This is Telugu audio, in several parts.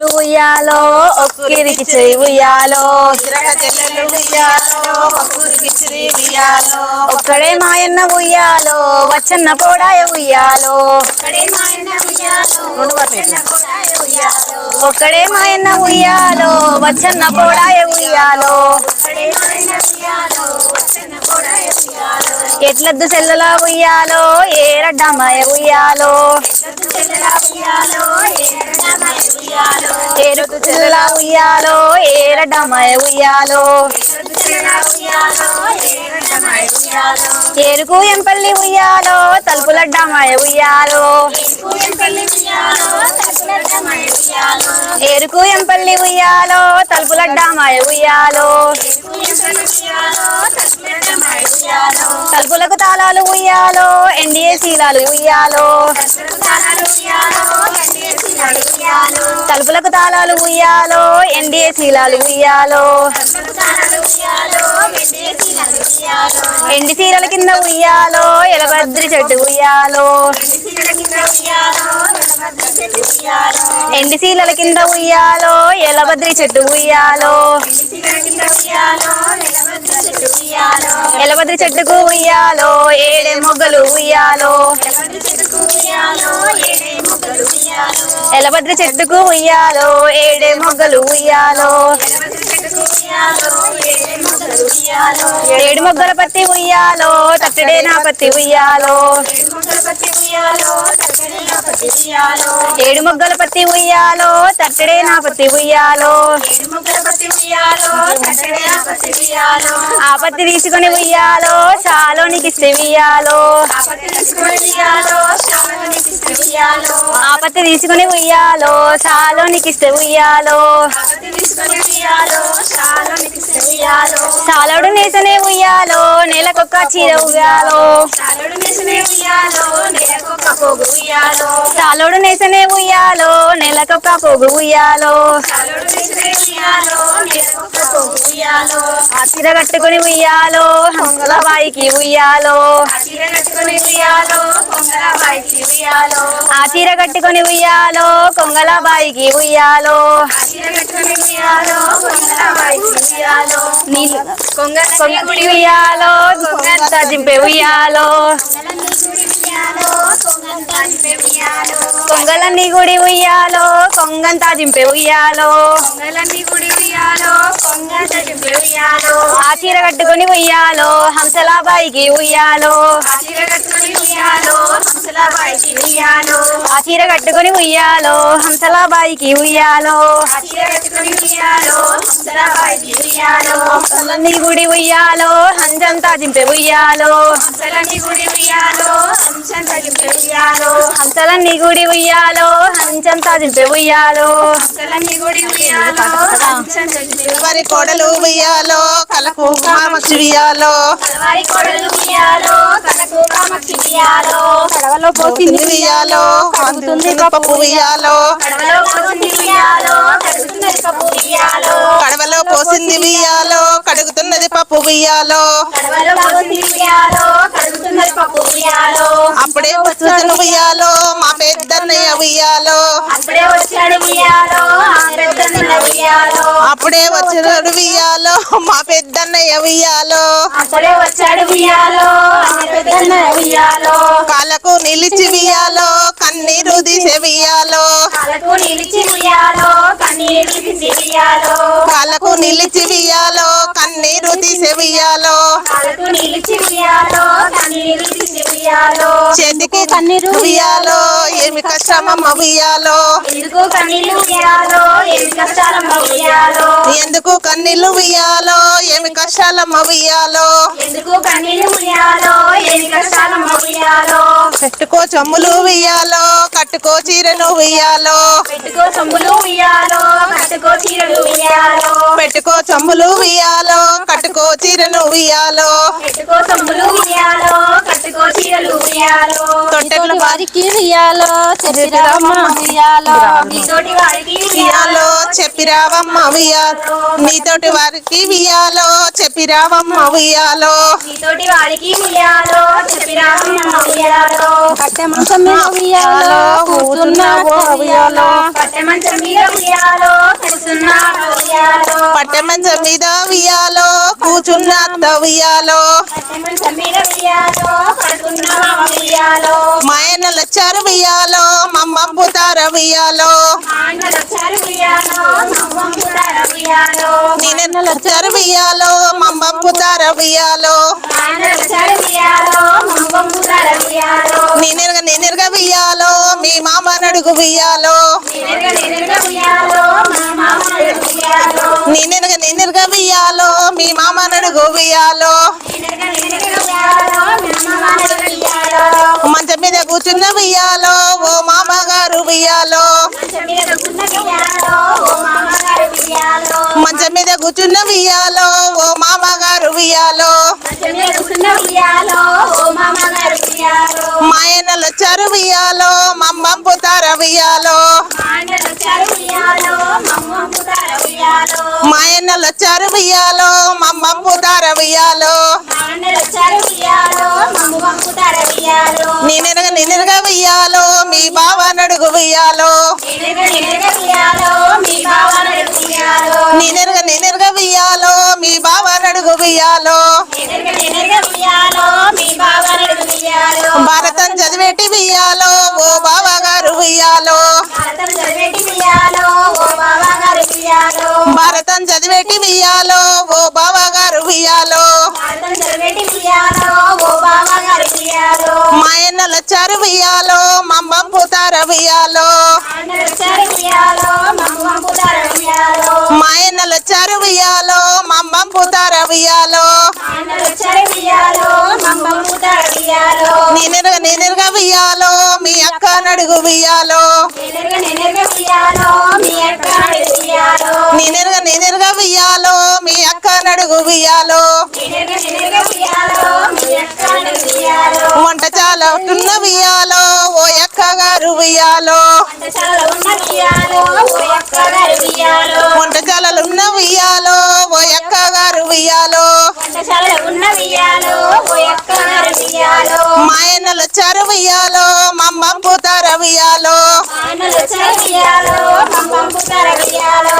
ఉయ్యాలో ఒక్కిరికి ఉయ్యాలో. ఒక్కడే మాయన్న ఉయ్యాలో వచ్చన్న పోడాయ ఉయ్యాలో. ఒక్కడే మాయన్న ఉయ్యాలో వచ్చన్న పోడాయ ఉయ్యాలో. ఎట్లద్దు సెల్లల ఉయ్యాలో ఎత్తు చెల్లెల ఉయ్యాలో. ఎరుకు చెల్లల ఉయ్యాలో ఏరడ్డమాయ ఉయ్యాలో. ఎరుకు ఎంపల్లి ఉయ్యాలో తలుపులడ్డమాయ ఉయ్యాలో. ఎరుకు ఎంపల్లి ఉయ్యాలో తలుపులడ్డమాయ ఉయ్యాలో. తలుపులకు తాళాలు ఉయ్యాలో ఎన్డీఏ శీలాలు ఉయ్యాలో. తాళాలు ఉయ్యాలో తాళాలు ఉయ్యాలో ఎన్డీఏ శీలాలు ఉయ్యాలో. ఎండి చీరల కింద ఉయ్యాలో ఎలబద్రి చెట్టు ఉయ్యాలో. ఎండి శీలల కింద ఉయ్యాలో ఎలబద్రి చెట్టు ఉయ్యాలో. ఎలబద్రి చెట్టుకు ఉయ్యాలో ఏడే మొగ్గలు ఉయ్యాలో. ఎలబద్రి చెట్టుకు ఉయ్యాలో ఉయ్యాలో ఏడే మొగ్గలు ఉయ్యాలో ఏడు మొగ్గల పత్తి ఉయ్యాలో తట్టడే నా పత్తి ఉయ్యాలో. ఏడు మొగ్గల పత్తి ఉయ్యాలో తట్టడే నా పత్తి ఉయ్యాలో. ఆ పత్తి తీసుకొని ఉయ్యాలో చాలో నీకు ఇస్తే ఉయ్యాలో. ఆ పత్తి తీసుకొని ఉయ్యాలో ఉయ్యాలో. శ్రావణానికి ఇస్తే ఉయ్యాలో చాలోడు నేసనే ఉయ్యాలో నెలకొక్క చీర ఉయ్యాలో. చాలోడు నేసనే ఉయ్యాలో నెలకొక్క పోగు ఉయ్యాలో పోగు ఉయ్యాలో కట్టుకొని ఉయ్యాలో ఆ చీర కట్టుకొని ఉయ్యాలో కొంగల బాయికి ఉయ్యాలో. కొంగ గుడి ఉయ్యాలో కొంగంత దింపే ఉయ్యాలో. కొంగలన్నీ గుడి ఉయ్యాలో కొంగంత దింపే ఉయ్యాలో. కొంగలన్నీ గుడి ఉయ్యాలో కొంగంత దింపే ఉయ్యాలో. ఆ చీర కట్టుకొని ఉయ్యాలో హంసలా బాయికి ఉయ్యాలో. ఆ చీర కట్టుకొని ఉయ్యాలో హంసల బాయికి ఉయ్యాలో. ఆ చీర కట్టుకొని ఉయ్యాలో హంసలా బాయికి ఉయ్యాలో. ఆ చీర కట్టుకొని ఉయ్యాలో హంసల బాయికి ఉయ్యాలో. హంసలన్నీ గుడి ఉయ్యాలో హంసంతా దింపే ఉయ్యాలో. హంసలన్నీ గుడి ఉయ్యాలో హంసంత దింపే ఉయ్యాలో. హంసలన్నీ గుడి ఉయ్యాలో హంసంతా దింపే ఉయ్యాలో. హంసలన్నీ గుడి ఉయ్యాలో హంసంత దింపే వారి కోడలు ఉయ్యాలో కలకు కామక్షి ఉయ్యాలో. వారి కొడలు ఉయ్యాలో కనకు కామక్షి ఉయ్యాలో. కడవలో పోసింది ఉయ్యాలో అందుతుంది పప్పు ఉయ్యాలో. కడవలో పోసింది ఉయ్యాలో కడుగుతున్నది పప్పు ఉయ్యాలో. కడవలో పోసింది ఉయ్యాలో. కడుగుతున్నది పప్పు ఉయ్యాలో అప్పుడే వచ్చాను ఉయ్యాలో మా పెద్దన్నయ్య ఉయ్యాలో. అప్పుడే వచ్చాడు ఉయ్యాలో మా పెద్దన్నయ్య ఉయ్యాలో అప్పుడే వచ్చాడు ఉయ్యాలో. ఆమె పెద్దన్న ఉయ్యాలో. కాళ్ళకు నిలిచి ఉయ్యాలో కన్నీరు ఉయ్యాలో. కాళ్ళకు నిలిచి ఉయ్యాలో కన్నీరు ఉయ్యాలో. కాళ్ళకు నిలిచి ఉయ్యాలో కన్నీరు ఉయ్యాలో. కాళ్ళకు నిలిచి ఉయ్యాలో కన్నీరు ఉయ్యాలో. చేతికి కన్నీరు ఉయ్యాలో. ఏమి కష్టమమ్మ ఉయ్యాలో ఎందుకు కన్నీళ్ళు ఉయ్యాలో? ఏమి కష్టాలమ్మ ఉయ్యాలో ఎందుకు కన్నీళ్ళు ఉయ్యాలో? ఏమి కష్టాలమ్మ ఉయ్యాలో ఎందుకు కన్నీళ్ళు ఉయ్యాలో? ఏమి కష్టాలమ్మ ఉయ్యాలో పెట్టుకో చమ్ములు ఉయ్యాలో కట్టుకో చీరను ఉయ్యాలో. పెట్టుకో సొమ్ములు ఉయ్యాలో కట్టుకో చీరలు ఉయ్యాలో. పెట్టుకో చమ్ములు ఉయ్యాలో కట్టుకో చీరను ఉయ్యాలో. పెట్టుకో సొమ్ములు ఉయ్యాలో కట్టుకో చీరలు ఉయ్యాలో తొట్టెల వారికి నీతోటి వారికి చెప్పిరావమ్మ ఉయ్యాలో. నీతోటి వారికి వియాలో చెప్పిరావమ్మ ఉయ్యాలో. నీతోటి వారికి ఉయ్యాలో చెప్పిరావమ్మ ఉయ్యాలో. కట్టె మంచం మీద ఉయ్యాలో కూర్చున్నావో ఉయ్యాలో. పట్టె మంచం మీద ఉయ్యాలో కూర్చున్నా ఉయ్యాలో. పట్టె మంచం మీద వియాలో కూచున్న అత్త మాయనల చరువియాలో మంచం తరవియాలో ఉయ్యాలో. చరువియాలో ఉయ్యాలో తరవియాలో వచ్చారు వియాలో మమ్మంపుతార నేనెరగ నేనెరగ వియాలో మీ మామ నడుగు వియాలో నేనెనక నేనెనక బియ్యాలో మీ మామ నడుగు బియ్యాలో మంచం మీద కూర్చున్న వెయ్యాలో ఓ మామగారు బియ్యాలో మంచం మీద కూర్చున్న వెయ్యాలో ఓ మామగారు బియ్యాలో మాయనలు వచ్చారు మమ్మ మమ్మంపుతార బియ్యాలో మాయన్నలు వచ్చారు ఉయ్యాలో మమ్మ పంపుతార ఉయ్యాలో నేనెరగ నేనెరగ వియాలో మీ బావ నడుగు వియాలో నేనెరగ నేనెరగ ఉయ్యాలో మీ మీ బావ నడుగు మీ ఉయ్యాలో భారతం చదివేటి వియాలో ఓ బావ గారు వియాలో మాయన్నలు వచ్చారు వియాలో మమ్మంపుతార వియాలో ఆండలు ఉయ్యాలో మమ్మ వియాలో మీ అక్క నడుగు వియాలో నేనెరగ నేనెరగ మీ అక్క వియాలో మీ అక్క నడుగు వియాలో వంట చాలా ఉంటున్న వియాలో ఓ గారు ఉన్న వియాలో ఓ అక్క గారు వియాలో వంటశాలలో ఉన్న ఉయ్యాలో ఓ అక్క గారు ఉయ్యాలో వియాలో ఆనలు వచ్చారు ఉయ్యాలో మమ్మ పంపుతార ఉయ్యాలో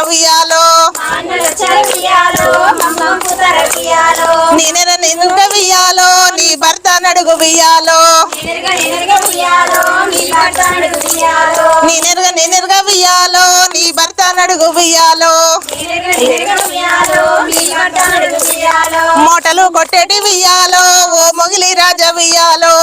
వియాలో ఆనలు వచ్చారు ఉయ్యాలో మమ్మ పంపుతార ఉయ్యాలో నేనెర నేనుక వియాలో నీ నడుగు వియాలో నేనెరగ నేనెరగ వియాలో నీ భర్త నడుగు వియాలో మూటలు కొట్టేటి వియాలో ఓ మొగిలి రాజ వియాలో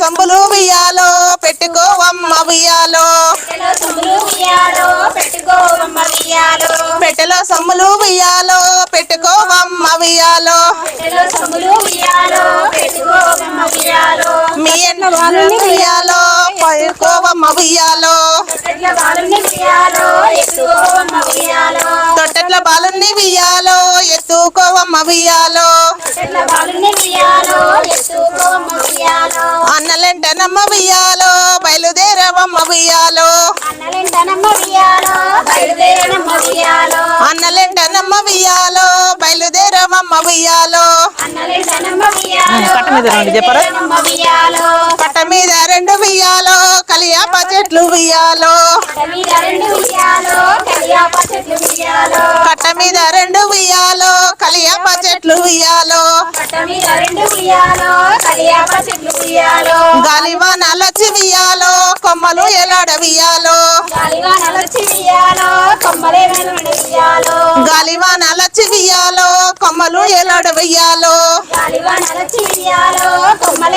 సొంబులు ఉయ్యాలో పెట్టుకోవమ్మ ఉయ్యాలో. పెట్టెలో సొమ్ములు ఉయ్యాలో పెట్టుకోవమ్మ ఉయ్యాలో. మీ ఎన్న వాళ్ళని పడుకోవమ్మ ఉయ్యాలో. ఎత్తుకోవమ్మ ఉయ్యాలో. తొట్టెట్ల బాలుని ఉయ్యాలో ఎత్తుకోవమ్మ ఉయ్యాలో అన్నలెంటనమ్మ వియాలో బయలుదేరవమ్మ వియాలో అన్నలెంటనమ్మ ఉయ్యాలో అన్నలెంటనమ్మ వియాలో బయలుదేరవమ్మ వియాలో ఉయ్యాలో మీద రండి చెప్పరా? పట్ట మీద రెండు వియాలో కట్ట మీద రెండు ఉయ్యాలో చెట్లు ఉయ్యాలో. కట్ట మీద రెండు వియాలో కలియాప చెట్లు ఉయ్యాలో. చెట్లు ఉయ్యాలో. గాలివానాలొచ్చి వియాలో కొమ్మలు ఎలాడ వియాలో గాలివానలొచ్చి ఉయ్యాలో. కొమ్మలే వెలువడి ఉయ్యాలో. గాలివానాలొచ్చి వియాలో కొమ్మలు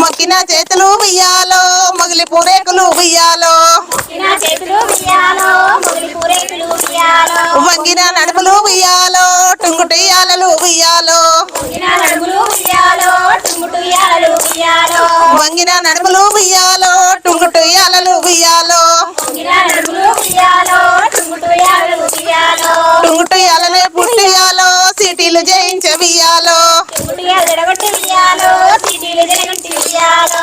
మొక్కిన చేతులు ఉయ్యాలో మొగిలి పూరేకులు ఉయ్యాలో. వంగిన నడుములు ఉయ్యాలో టుంగుటియాలలు ఉయ్యాలో. వంగిన నడుములు ఉయ్యాలో టుంగుటియాలలు ఉయ్యాలో. టుంగుటియాలనే పుట్టియాలో సిటీలు జయించే వియ్యాలో జడగొట్టి సీటీలు జడగొట్టి వియ్యాలో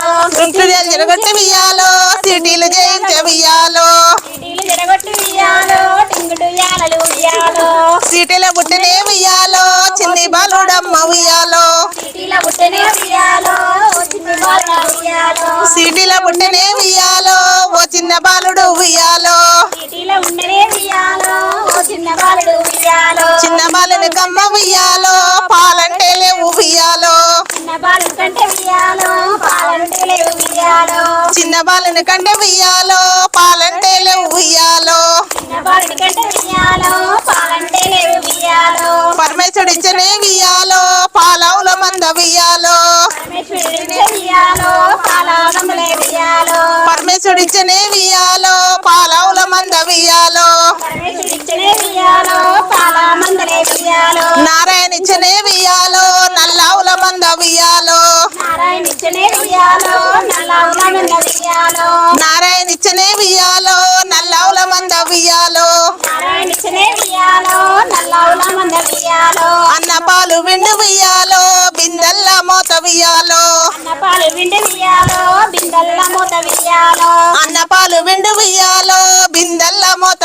సిటీలు జయించే వియ్యాలో జడగొట్టి వియ్యాలో చిన్ని బాలుడమ్మ సిటీల సిటీల వియ్యాలో ఓ చిన్న బాలుడు ఉయ్యాలో. సిటీలో ఓ చిన్న బాలుడు చిన్న బాలుని కమ్మ ఉయ్యాలో. చిన్న బాలుని కంటే ఉయ్యాలో పాలంటే లేవు ఉయ్యాలో ఉయ్యాలో పరమేశ్వరుడిచ్చనే వియ్యాలో పాలవుల మంద వియ్యాలో. పరమేశ్వరుడి పరమేశ్వరుడిచ్చనే వియ్యాలో పాలవుల మంద వియ్యాలో. నారాయణ ఇచ్చనే ఉయ్యాలో నల్లవుల మంద ఉయ్యాలో అన్న పాలు విండు వియ్యాలో బిందెల్ల మోత వియ్యాలో అన్న పాలు విండి ఉయ్యాలో బిందెల్ల మూత